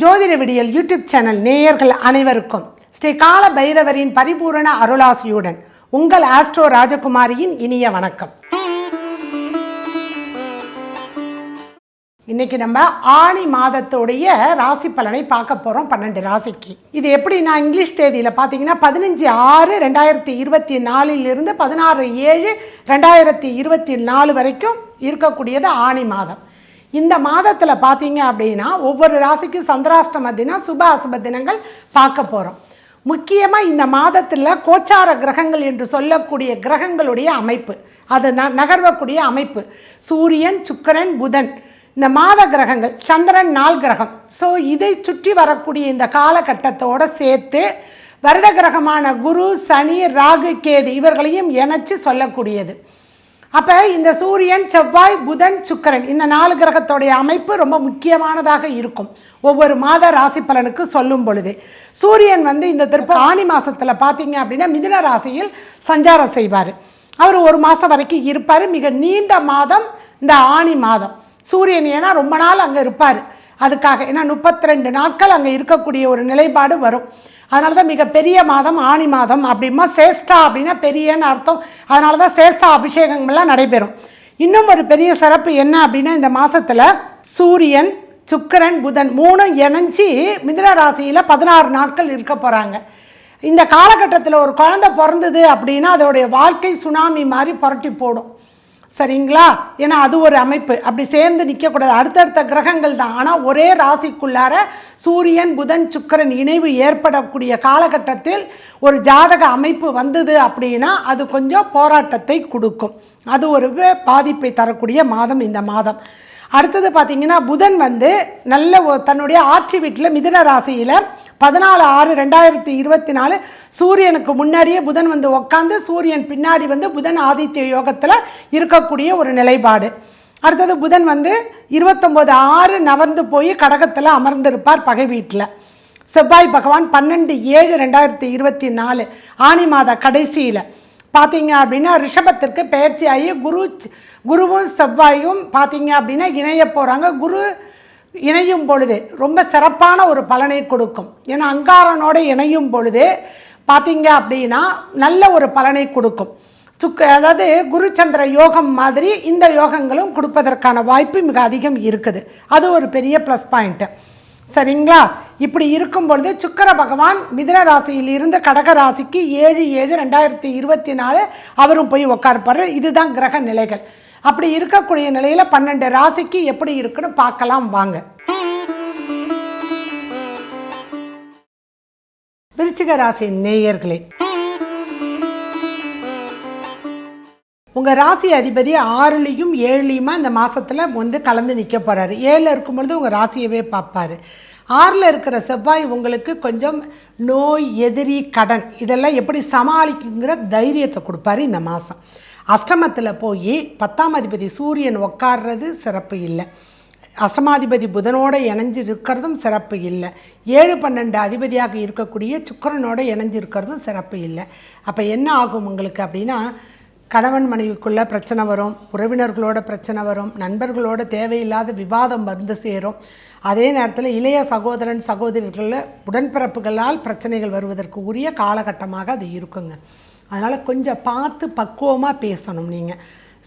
ஜோதிட விடியல் YouTube channel நேயர்கள் அனைவருக்கும் ஸ்ரீ கால பைரவரின் பரிபூரண அருளாசியுடன் உங்கள் ஆஸ்ட்ரோ ராஜகுமாரியின் இனிய வணக்கம். இன்னைக்கு நம்ம ஆணி மாதத்துடைய ராசி பலனை பார்க்க போகிறோம் பன்னெண்டு ராசிக்கு. இது எப்படி நான் இங்கிலீஷ் தேதியில் பார்த்தீங்கன்னா பதினஞ்சு ஆறு ரெண்டாயிரத்தி இருபத்தி நாலிலிருந்து பதினாறு ஏழு ரெண்டாயிரத்தி இருபத்தி நாலு வரைக்கும் இருக்கக்கூடியது ஆணி மாதம். இந்த மாதத்தில் பார்த்தீங்க அப்படின்னா ஒவ்வொரு ராசிக்கும் சந்திராஷ்டம தினம் சுப அசுப தினங்கள் பார்க்க போகிறோம் முக்கியமாக இந்த மாதத்தில் கோச்சார கிரகங்கள் என்று சொல்லக்கூடிய கிரகங்களுடைய அமைப்பு. அது ந நகர்வக்கூடிய அமைப்பு. சூரியன் சுக்கிரன் புதன். இந்த மாத கிரகங்கள் சந்திரன் நாள் கிரகம். ஸோ இதை சுற்றி வரக்கூடிய இந்த காலகட்டத்தோடு சேர்த்து வருட கிரகமான குரு சனி ராகு கேது இவர்களையும் இணைச்சு சொல்லக்கூடியது. அப்போ இந்த சூரியன் செவ்வாய் புதன் சுக்கரன் இந்த நாலு கிரகத்தோடைய அமைப்பு ரொம்ப முக்கியமானதாக இருக்கும். ஒவ்வொரு மாத ராசி பலனுக்கு சொல்லும் பொழுது. சூரியன் வந்து இந்த திருப்ப ஆணி மாதத்தில் பார்த்தீங்க அப்படின்னா மிதுன ராசியில் சஞ்சாரம் செய்வார். அவர் ஒரு மாதம் வரைக்கும் இருப்பார். மிக நீண்ட மாதம் இந்த ஆணி மாதம். சூரியன் ஏன்னா ரொம்ப நாள் அங்கே இருப்பார். அதுக்காக ஏன்னா முப்பத்தி ரெண்டு நாட்கள் அங்கே இருக்கக்கூடிய ஒரு நிலைப்பாடு வரும். அதனால தான் மிகப்பெரிய மாதம் ஆணி மாதம் அப்படிமா சேஷ்டா அப்படின்னா பெரியன்னு அர்த்தம். அதனால தான் சேஷ்டா அபிஷேகங்கள்லாம் நடைபெறும். இன்னும் ஒரு பெரிய சிறப்பு என்ன அப்படின்னா இந்த மாதத்தில் சூரியன் சுக்கிரன் புதன் மூணும் இணைஞ்சி மிதுன ராசியில் பதினாறு நாட்கள் இருக்க போகிறாங்க இந்த காலகட்டத்தில் ஒரு குழந்தை பிறந்தது அப்படின்னா அதோடைய வாழ்க்கை சுனாமி மாதிரி புரட்டி போடும். சரிங்களா? ஏன்னா அது ஒரு அமைப்பு. அப்படி சேர்ந்து நிற்கக்கூடாது. அடுத்தடுத்த கிரகங்கள் தான். ஆனால் ஒரே ராசிக்குள்ளார சூரியன் புதன் சுக்கிரன் இணைவு ஏற்படக்கூடிய காலகட்டத்தில் ஒரு ஜாதக அமைப்பு வந்தது அப்படின்னா அது கொஞ்சம் போராட்டத்தை கொடுக்கும். அது ஒரு பாதிப்பை தரக்கூடிய மாதம் இந்த மாதம். அடுத்தது பார்த்தீங்கன்னா புதன் வந்து நல்ல தன்னுடைய ஆட்சி வீட்டில் மிதுன ராசியில் பதினாலு ஆறு ரெண்டாயிரத்தி இருபத்தி நாலு சூரியனுக்கு முன்னாடியே புதன் வந்து உட்காந்து சூரியன் பின்னாடி வந்து புதன் ஆதித்ய யோகத்தில் இருக்கக்கூடிய ஒரு நிலைப்பாடு. அடுத்தது புதன் வந்து இருபத்தொம்போது ஆறு நவர்ந்து போய் கடகத்தில் அமர்ந்திருப்பார் பகை வீட்டில். செவ்வாய் பகவான் பன்னெண்டு ஏழு ரெண்டாயிரத்தி இருபத்தி நாலு ஆனி மாத கடைசியில். பார்த்தீங்க அப்படின்னா ரிஷபத்திற்கு பயிற்சி ஆகி குரு குருவும் செவ்வாயும் பார்த்தீங்க அப்படின்னா இணைய போகிறாங்க குரு இணையும் பொழுது ரொம்ப சிறப்பான ஒரு பலனை கொடுக்கும். ஏன்னா அங்காரனோடு இணையும் பொழுது பார்த்தீங்க அப்படின்னா நல்ல ஒரு பலனை கொடுக்கும். சுக்கு அதாவது குருச்சந்திர யோகம் மாதிரி இந்த யோகங்களும் கொடுப்பதற்கான வாய்ப்பு மிக அதிகம் இருக்குது. அது ஒரு பெரிய ப்ளஸ் பாயிண்ட்டு சரிங்களா? இப்படி இருக்கும் பொழுது சுக்கர பகவான் மிதுன ராசியில் இருந்து கடக ராசிக்கு ஏழு ஏழு ரெண்டாயிரத்தி இருபத்தி நாலு அவரும் போய் உட்கார்ப்பாரு இதுதான் கிரக நிலைகள். அப்படி இருக்கக்கூடிய நிலையில் பன்னெண்டு ராசிக்கு எப்படி இருக்குன்னு பார்க்கலாம் வாங்க. விருச்சிக ராசி நேயர்களே உங்கள் ராசி அதிபதி ஆறுலேயும் ஏழுலேயுமா இந்த மாதத்தில் வந்து கலந்து நிற்க போகிறாரு ஏழில் இருக்கும் பொழுது உங்கள் ராசியவே பார்ப்பாரு. ஆறில் இருக்கிற செவ்வாய் உங்களுக்கு கொஞ்சம் நோய் எதிரி கடன் இதெல்லாம் எப்படி சமாளிக்குங்கிற தைரியத்தை கொடுப்பாரு இந்த மாதம் அஷ்டமத்தில் போய் பத்தாம் அதிபதி சூரியன் உட்கார்றது சிறப்பு இல்லை. அஷ்டமாதிபதி புதனோட இணைஞ்சு இருக்கிறதும் சிறப்பு இல்லை. ஏழு பன்னெண்டு அதிபதியாக இருக்கக்கூடிய சுக்கரனோடு இணைஞ்சு இருக்கிறதும் சிறப்பு இல்லை. அப்போ என்ன ஆகும் உங்களுக்கு அப்படின்னா கணவன் மனைவிக்குள்ளே பிரச்சனை வரும் உறவினர்களோட பிரச்சனை வரும் நண்பர்களோட தேவையில்லாத விவாதம் வந்து சேரும். அதே நேரத்தில் இளைய சகோதரன் சகோதரிகளில் உடன்பிறப்புகளால் பிரச்சனைகள் வருவதற்கு உரிய காலகட்டமாக அது இருக்குங்க. அதனால் கொஞ்சம் பார்த்து பக்குவமாக பேசணும் நீங்கள்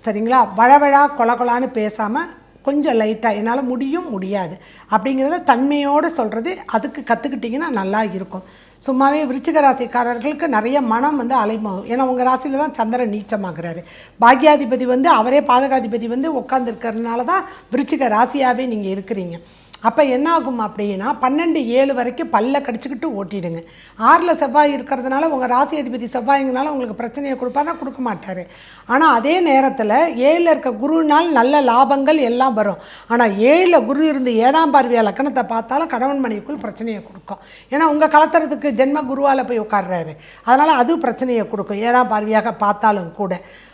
சரிங்களா? வழவழா கொலகொலான்னு பேசாமல் கொஞ்சம் லைட்டாக என்னால் முடியும் முடியாது. அப்படிங்கிறத தன்மையோடு சொல்கிறது அதுக்கு கற்றுக்கிட்டிங்கன்னா நல்லா இருக்கும். சும்மாவே விருச்சிக ராசிக்காரர்களுக்கு நிறைய மனம் வந்து அலைமாகும். ஏன்னா உங்கள் ராசியில் தான் சந்திரன் நீச்சமாகிறாரு. பாக்யாதிபதி வந்து அவரே பாதகாதிபதி வந்து உட்காந்துருக்கறதுனால தான் விருச்சிக ராசியாகவே நீங்கள் இருக்கிறீங்க. அப்போ என்ன ஆகும் அப்படின்னா பன்னெண்டு ஏழு வரைக்கும் பல்ல கடிச்சிக்கிட்டு ஓட்டிடுங்க. ஆறில் செவ்வாய் இருக்கிறதுனால உங்கள் ராசி அதிபதி செவ்வாய்ங்கனால உங்களுக்கு பிரச்சனையை கொடுப்பாருனா கொடுக்க மாட்டார். ஆனால் அதே நேரத்தில் ஏழில் இருக்க குருனால் நல்ல லாபங்கள் எல்லாம் வரும். ஆனால் ஏழில் குரு இருந்து ஏழாம் பார்வையாக லக்கணத்தை பார்த்தாலும் கணவன் மனைவிக்குள் பிரச்சனையை கொடுக்கும். ஏன்னா உங்கள் கலத்துறதுக்கு ஜென்ம குருவால் போய் உட்கார்றாரு. அதனால் அது பிரச்சனையை கொடுக்கும். ஏழாம் பார்வையாக பார்த்தாலும் கூட.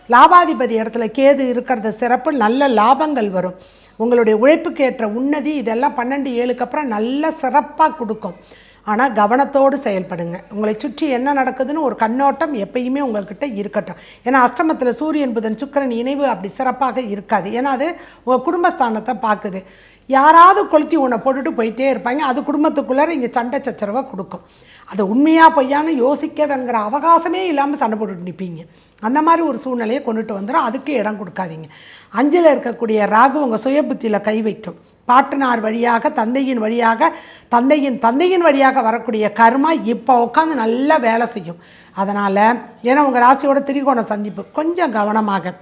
லாபாதிபதி இடத்துல கேது இருக்கிறது சிறப்பு நல்ல லாபங்கள் வரும். உங்களுடைய உழைப்புக்கு ஏற்ற உன்னதி இதெல்லாம் பன்னெண்டு ஏழுக்கு அப்புறம் நல்லா சிறப்பாக கொடுக்கும். ஆனால் கவனத்தோடு செயல்படுங்க. உங்களை சுற்றி என்ன நடக்குதுன்னு ஒரு கண்ணோட்டம் எப்பயுமே உங்கள்கிட்ட இருக்கட்டும். ஏன்னா அஷ்டமத்தில் சூரியன் புதன் சுக்கிரன் இணைவு அப்படி சிறப்பாக இருக்காது. ஏன்னா அது உங்கள் குடும்பஸ்தானத்தை பார்க்குது. யாராவது கொளுத்தி உன்னை போட்டுட்டு போயிட்டே இருப்பாங்க. அது குடும்பத்துக்குள்ளார இங்கே சண்டை சச்சரவை கொடுக்கும். அது உண்மையாக பொய்யான்னு யோசிக்கவேங்கிற அவகாசமே இல்லாமல் சண்டை போட்டுட்டு நிற்பீங்க அந்த மாதிரி ஒரு சூழ்நிலையை கொண்டுட்டு வந்துடும் அதுக்கு இடம் கொடுக்காதீங்க. அஞ்சில் இருக்கக்கூடிய ராகு உங்கள் சுய புத்தியில் கை வைக்கும். பாட்டனார் வழியாக தந்தையின் வழியாக தந்தையின் தந்தையின் வழியாக வரக்கூடிய கர்மா இப்போ உட்காந்து நல்லா வேலை செய்யும். அதனால் ஏன்னா உங்கள் ராசியோட திரிகோண சந்திப்பு கொஞ்சம் கவனமாக.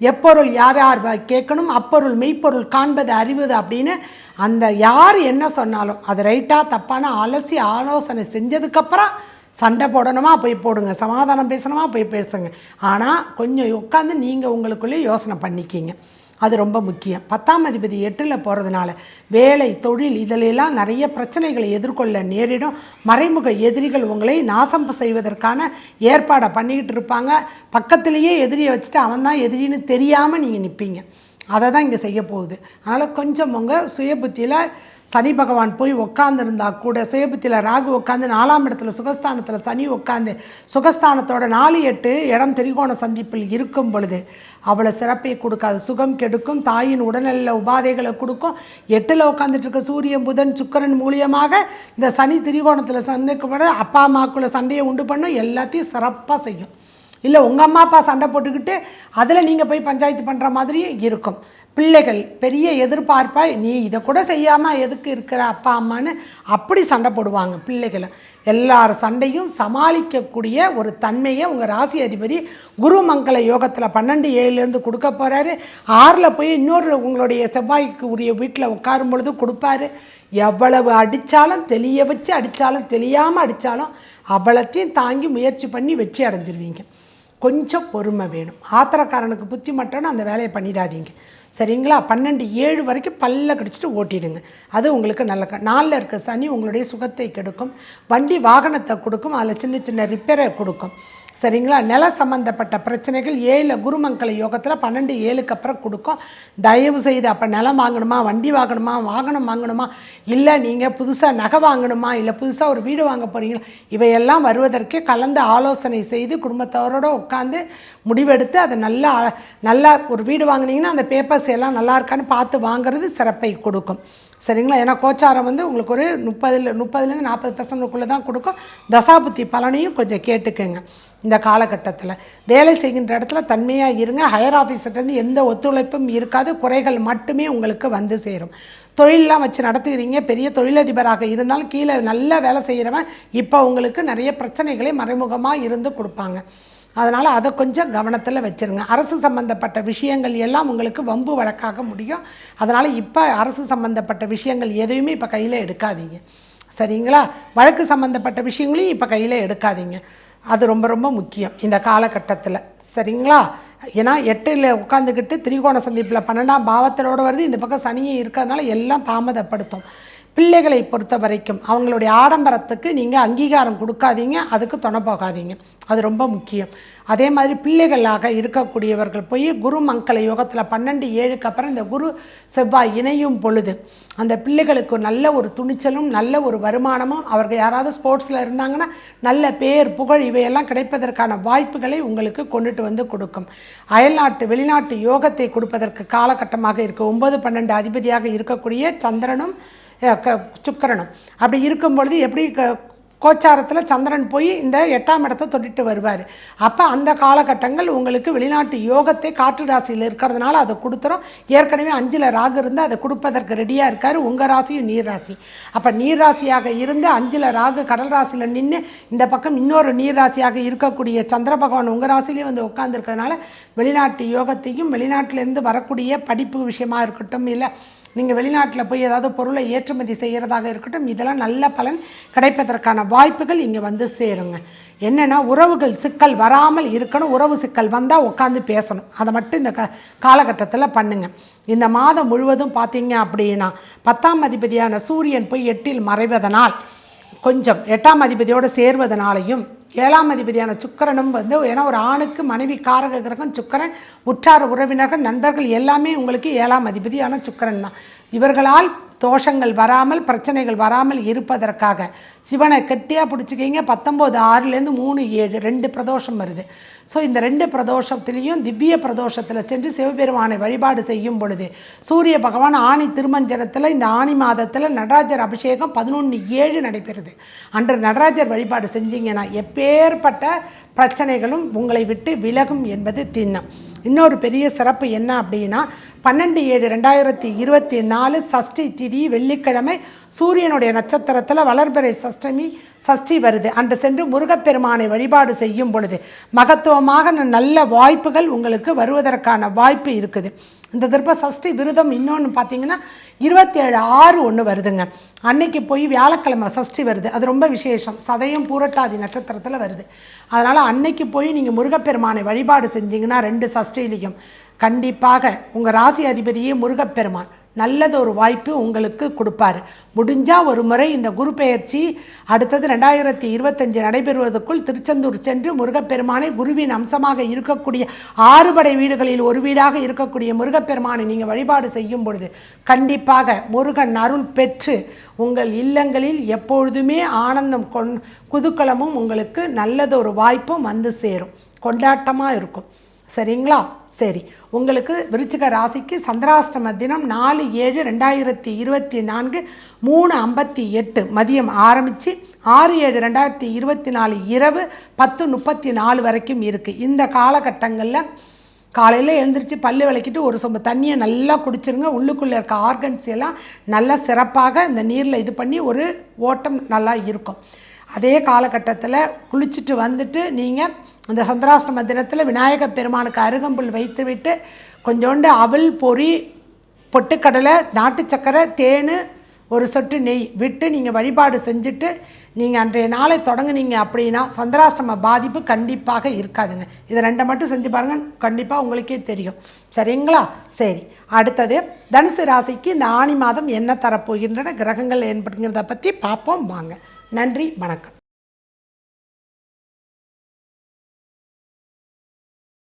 எப்பொருள் யார் யார் கேட்கணும் அப்பொருள் மெய்ப்பொருள் காண்பது அறிவது அப்படின்னு அந்த யார் என்ன சொன்னாலும் அது ரைட்டாக தப்பான அலசி ஆலோசனை செஞ்சதுக்கப்புறம் சண்டை போடணுமா போய் போடுங்க. சமாதானம் பேசணுமா போய் பேசுங்க. ஆனால் கொஞ்சம் உட்காந்து நீங்கள் உங்களுக்குள்ளேயே யோசனை பண்ணிக்கிங்க. அது ரொம்ப முக்கியம். பத்தாம் அதிபதி எட்டில் போகிறதுனால வேலை தொழில் இதிலெல்லாம் நிறைய பிரச்சனைகளை எதிர்கொள்ள நேரிடும். மறைமுக எதிரிகள் உங்களை நாசம் செய்வதற்கான ஏற்பாடை பண்ணிக்கிட்டு இருப்பாங்க. பக்கத்திலேயே எதிரியை வச்சுட்டு அவன் தான் எதிரின்னு தெரியாமல் நீங்கள் நிற்பீங்க அதை தான் இங்கே செய்ய போகுது அதனால் கொஞ்சம் உங்கள் சுய புத்தியில் சனி பகவான் போய் உட்காந்துருந்தா கூட சுயபுத்தியில் ராகு உட்காந்து நாலாம் இடத்துல சுகஸ்தானத்தில் சனி உட்காந்து சுகஸ்தானத்தோட நாலு எட்டு இடம் திரிகோண சந்திப்பில் இருக்கும் பொழுது அவ்வளோ சிறப்பை கொடுக்காது. சுகம் கெடுக்கும். தாயின் உடல்நல உபாதைகளை கொடுக்கும். எட்டில் உட்காந்துட்டு இருக்க சூரியன் புதன் சுக்கிரன் மூலியமாக இந்த சனி திரிகோணத்தில் சந்திக்கப்பட அப்பா அம்மாக்குள்ள சண்டையை உண்டு பண்ணும் எல்லாத்தையும் சிறப்பாக செய்யும். இல்லை உங்கள் அம்மா அப்பா சண்டை போட்டுக்கிட்டு அதில் நீங்கள் போய் பஞ்சாயத்து பண்ணுற மாதிரியும் இருக்கும். பிள்ளைகள் பெரிய எதிர்பார்ப்பா நீ இதை கூட செய்யாமல் எதுக்கு இருக்கிற அப்பா அம்மான்னு? அப்படி சண்டை போடுவாங்க பிள்ளைகளை. எல்லார் சண்டையும் சமாளிக்கக்கூடிய ஒரு தன்மையை உங்கள் ராசி அதிபதி குரு மங்கள யோகத்தில் பன்னெண்டு ஏழுலேருந்து கொடுக்க போகிறாரு ஆறில் போய் இன்னொரு உங்களுடைய செவ்வாய்க்கு உரிய வீட்டில் உட்காரும் பொழுது கொடுப்பாரு. எவ்வளவு அடித்தாலும் தெளிய வச்சு அடித்தாலும் தெளியாமல் அடித்தாலும் அவ்வளத்தையும் தாங்கி முயற்சி பண்ணி வெற்றி அடைஞ்சிருவீங்க. கொஞ்சம் பொறுமை வேணும். ஆத்திரக்காரனுக்கு புத்தி மட்டும்னு அந்த வேலையை பண்ணிடாதீங்க. சரிங்களா? பன்னெண்டு ஏழு வரைக்கும் பல்ல கடிச்சிட்டு ஓட்டிடுங்க. அது உங்களுக்கு நல்ல க நாளில் இருக்க சனி உங்களுடைய சுகத்தை கெடுக்கும். வண்டி வாகனத்தை கொடுக்கும். அதில் சின்ன சின்ன ரிப்பேரை கொடுக்கும். சரிங்களா? நில சம்மந்தப்பட்ட பிரச்சனைகள் ஏழில் குருமங்கல யோகத்தில் பன்னெண்டு ஏழுக்கு அப்புறம் கொடுக்கும். தயவு செய்து அப்போ நிலம் வாங்கணுமா? வண்டி வாங்கணுமா? வாகனம் வாங்கணுமா? இல்லை நீங்கள் புதுசாக நகை வாங்கணுமா? இல்லை புதுசாக ஒரு வீடு வாங்க போகிறீங்களா இவையெல்லாம் வருவதற்கே கலந்து ஆலோசனை செய்து குடும்பத்தவரோடு உட்காந்து முடிவெடுத்து அதை நல்லா நல்லா ஒரு வீடு வாங்கினீங்கன்னா அந்த பேப்பர்ஸ் எல்லாம் நல்லா இருக்கான்னு பார்த்து வாங்குறது சிறப்பை கொடுக்கும். சரிங்களா? ஏன்னா கோச்சாரம் வந்து உங்களுக்கு ஒரு முப்பதுல முப்பதுலேருந்து நாற்பது பர்சன்ட்டுக்குள்ளே தான் கொடுக்கும். தசாபுத்தி பலனையும் கொஞ்சம் கேட்டுக்கோங்க இந்த காலகட்டத்தில். வேலை செய்கின்ற இடத்துல தன்மையாக இருங்க. ஹையர் ஆஃபீஸர்லேருந்து எந்த ஒத்துழைப்பும் இருக்காது. குறைகள் மட்டுமே உங்களுக்கு வந்து சேரும். தொழிலெலாம் வச்சு நடத்துகிறீங்க. பெரிய தொழிலதிபராக இருந்தாலும் கீழே நல்லா வேலை செய்கிறவன் இப்போ உங்களுக்கு நிறைய பிரச்சனைகளை மறைமுகமாக இருந்து கொடுப்பாங்க. அதனால் அதை கொஞ்சம் கவனத்தில் வச்சுருங்க. அரசு சம்மந்தப்பட்ட விஷயங்கள் எல்லாம் உங்களுக்கு வம்பு வழக்காக முடியும். அதனால் இப்போ அரசு சம்மந்தப்பட்ட விஷயங்கள் எதையுமே இப்போ கையில் எடுக்காதீங்க. சரிங்களா? வழக்கு சம்மந்தப்பட்ட விஷயங்களையும் இப்போ கையில் எடுக்காதீங்க. அது ரொம்ப ரொம்ப முக்கியம் இந்த காலகட்டத்தில். சரிங்களா? ஏன்னா எட்டில் உட்காந்துக்கிட்டு திரிகோண சந்திப்பில் பன்னெண்டாம் பாவத்திலோட வருது. இந்த பக்கம் சனியும் இருக்கிறதுனால எல்லாம் தாமதப்படுத்தும். பிள்ளைகளை பொறுத்த வரைக்கும் அவங்களுடைய ஆடம்பரத்துக்கு நீங்கள் அங்கீகாரம் கொடுக்காதீங்க அதுக்கு துணை போகாதீங்க. அது ரொம்ப முக்கியம். அதே மாதிரி பிள்ளைகளாக இருக்கக்கூடியவர்கள் போய் குரு மங்கள யோகத்தில் பன்னெண்டு ஏழுக்கு அப்புறம் இந்த குரு செவ்வாய் இணையும் பொழுது அந்த பிள்ளைகளுக்கு நல்ல ஒரு துணிச்சலும் நல்ல ஒரு வருமானமும் அவர்கள் யாராவது ஸ்போர்ட்ஸில் இருந்தாங்கன்னா நல்ல பேர் புகழ் இவையெல்லாம் கிடைப்பதற்கான வாய்ப்புகளை உங்களுக்கு கொண்டுட்டு வந்து கொடுக்கும். அயல்நாட்டு வெளிநாட்டு யோகத்தை கொடுப்பதற்கு காலகட்டமாக இருக்குது ஒன்பது பன்னெண்டு அதிபதியாக இருக்கக்கூடிய சந்திரனும் க சுக்கிரனும். அப்படி இருக்கும் பொழுது எப்படி க கோச்சாரத்தில் சந்திரன் போய் இந்த எட்டாம் இடத்தை தொட்டிட்டு வருவார். அப்போ அந்த காலகட்டங்கள் உங்களுக்கு வெளிநாட்டு யோகத்தை காற்று ராசியில் இருக்கிறதுனால அதை கொடுத்துரும். ஏற்கனவே அஞ்சில் ராகு இருந்து அதை கொடுப்பதற்கு ரெடியாக இருக்கார் உங்கள் ராசியும் நீர் ராசி. அப்போ நீர் ராசியாக இருந்து அஞ்சில் ராகு கடல் ராசியில் நின்று இந்த பக்கம் இன்னொரு நீர் ராசியாக இருக்கக்கூடிய சந்திர பகவான் உங்கள் ராசிலையும் வந்து உட்காந்துருக்கிறதுனால வெளிநாட்டு யோகத்தையும் வெளிநாட்டிலேருந்து வரக்கூடிய படிப்பு விஷயமா இருக்கட்டும் இல்லை நீங்கள் வெளிநாட்டில் போய் ஏதாவது பொருளை ஏற்றுமதி செய்கிறதாக இருக்கட்டும் இதெல்லாம் நல்ல பலன் கிடைப்பதற்கான வாய்ப்புகள் இங்கே வந்து சேருங்க. என்னென்னா உறவுகள் சிக்கல் வராமல் இருக்கணும். உறவு சிக்கல் வந்தால் உட்காந்து பேசணும். அதை மட்டும் இந்த க காலகட்டத்தில் பண்ணுங்கள் இந்த மாதம் முழுவதும் பார்த்தீங்க அப்படின்னா பத்தாம் அதிபதியான சூரியன் போய் எட்டில் மறைவதனால் கொஞ்சம் எட்டாம் அதிபதியோடு சேர்வதனாலையும் ஏழாம் அதிபதியான சுக்கிரனும் வந்து ஏன்னா ஒரு ஆணுக்கு மனைவி காரக கிரகம் சுக்கரன் உற்றார் உறவினர்கள் நண்பர்கள் எல்லாமே உங்களுக்கு ஏழாம் அதிபதியான சுக்கரன் தான். இவர்களால் தோஷங்கள் வராமல் பிரச்சனைகள் வராமல் இருப்பதற்காக. சிவனை கெட்டியாக பிடிச்சிக்கிங்க. பத்தொம்போது ஆறுலேருந்து மூணு ஏழு ரெண்டு பிரதோஷம் வருது. ஸோ இந்த ரெண்டு பிரதோஷத்திலையும் திவ்ய பிரதோஷத்தில் சென்று சிவபெருமானை வழிபாடு செய்யும் பொழுது சூரிய பகவான் ஆணி திருமஞ்சனத்தில் இந்த ஆணி மாதத்தில் நடராஜர் அபிஷேகம் பதினொன்று ஏழு நடைபெறுது. அன்று நடராஜர் வழிபாடு செஞ்சீங்கன்னா எப்பேற்பட்ட பிரச்சனைகளும் உங்களை விட்டு விலகும் என்பது திண்ணம். இன்னொரு பெரிய சிறப்பு என்ன அப்படின்னா பன்னெண்டு ஏழு ரெண்டாயிரத்தி இருபத்தி நாலு சஷ்டி திதி வெள்ளிக்கிழமை சூரியனுடைய நட்சத்திரத்தில் வளர்பிறை சஷ்டமி சஷ்டி வருது. அன்று சென்று முருகப்பெருமானை வழிபாடு செய்யும் பொழுது மகத்துவமாக நல்ல வாய்ப்புகள் உங்களுக்கு வருவதற்கான வாய்ப்பு இருக்குது. இந்த திருப்ப சஷ்டி விரதம் இன்னொன்று பார்த்தீங்கன்னா இருபத்தேழு ஆறு ஒன்று வருதுங்க. அன்னைக்கு போய் வியாழக்கிழமை சஷ்டி வருது. அது ரொம்ப விசேஷம். சதயம் பூரட்டாதி நட்சத்திரத்தில் வருது. அதனால் அன்னைக்கு போய் நீங்கள் முருகப்பெருமானை வழிபாடு செஞ்சீங்கன்னா ரெண்டு சஷ்டிலையும் கண்டிப்பாக உங்கள் ராசி அதிபதியே முருகப்பெருமான். நல்லது ஒரு வாய்ப்பு உங்களுக்கு கொடுப்பாரு. முடிஞ்சால் ஒரு முறை இந்த குரு பெயர்ச்சி அடுத்தது ரெண்டாயிரத்தி இருபத்தஞ்சு நடைபெறுவதற்குள் திருச்செந்தூர் சென்று முருகப்பெருமானை குருவின் அம்சமாக இருக்கக்கூடிய ஆறுபடை வீடுகளில் ஒரு வீடாக இருக்கக்கூடிய முருகப்பெருமானை நீங்கள் வழிபாடு செய்யும் பொழுது கண்டிப்பாக முருகன் அருள் பெற்று உங்கள் இல்லங்களில் எப்பொழுதுமே ஆனந்தம் கொண் குதுக்கலமும் உங்களுக்கு நல்லதொரு வாய்ப்பும் வந்து சேரும். கொண்டாட்டமாக இருக்கும். சரிங்களா? சரி. உங்களுக்கு விருச்சிக ராசிக்கு சந்திராஷ்டம தினம் நாலு ஏழு ரெண்டாயிரத்தி இருபத்தி நான்கு மூணு ஐம்பத்தி எட்டு மதியம் ஆரம்பித்து ஆறு ஏழு ரெண்டாயிரத்தி இருபத்தி நாலு இரவு பத்து முப்பத்தி நாலு வரைக்கும் இருக்குது இந்த காலகட்டங்களில் காலையில் எழுந்திரிச்சு பல்லு விளக்கிட்டு ஒரு சொம்பு தண்ணியை நல்லா குடிச்சிருங்க. உள்ளுக்குள்ளே இருக்க ஆர்கன்ஸ் எல்லாம் நல்லா சிறப்பாக இந்த நீரில் இது பண்ணி ஒரு ஓட்டம் நல்லா இருக்கும். அதே காலகட்டத்தில் குளிச்சுட்டு வந்துட்டு நீங்கள் இந்த சந்திராஷ்டம தினத்தில் விநாயக பெருமானுக்கு அருகம்புல் வைத்துவிட்டு கொஞ்சோண்டு அவல் பொறி பொட்டுக்கடலை நாட்டு சக்கரை தேன் ஒரு சொட்டு நெய் விட்டு நீங்கள் வழிபாடு செஞ்சுட்டு நீங்கள் அன்றைய நாளை தொடங்குனீங்க அப்படின்னா சந்திராஷ்டம பாதிப்பு கண்டிப்பாக இருக்காதுங்க. இதை ரெண்டை மட்டும் செஞ்சு பாருங்கள் கண்டிப்பாக உங்களுக்கே தெரியும். சரிங்களா? சரி. அடுத்தது தனுசு ராசிக்கு இந்த ஆணி மாதம் என்ன தரப்போகின்றன கிரகங்கள் என்பதுங்கிறத பற்றி பார்ப்போம் வாங்க. நன்றி வணக்கம்.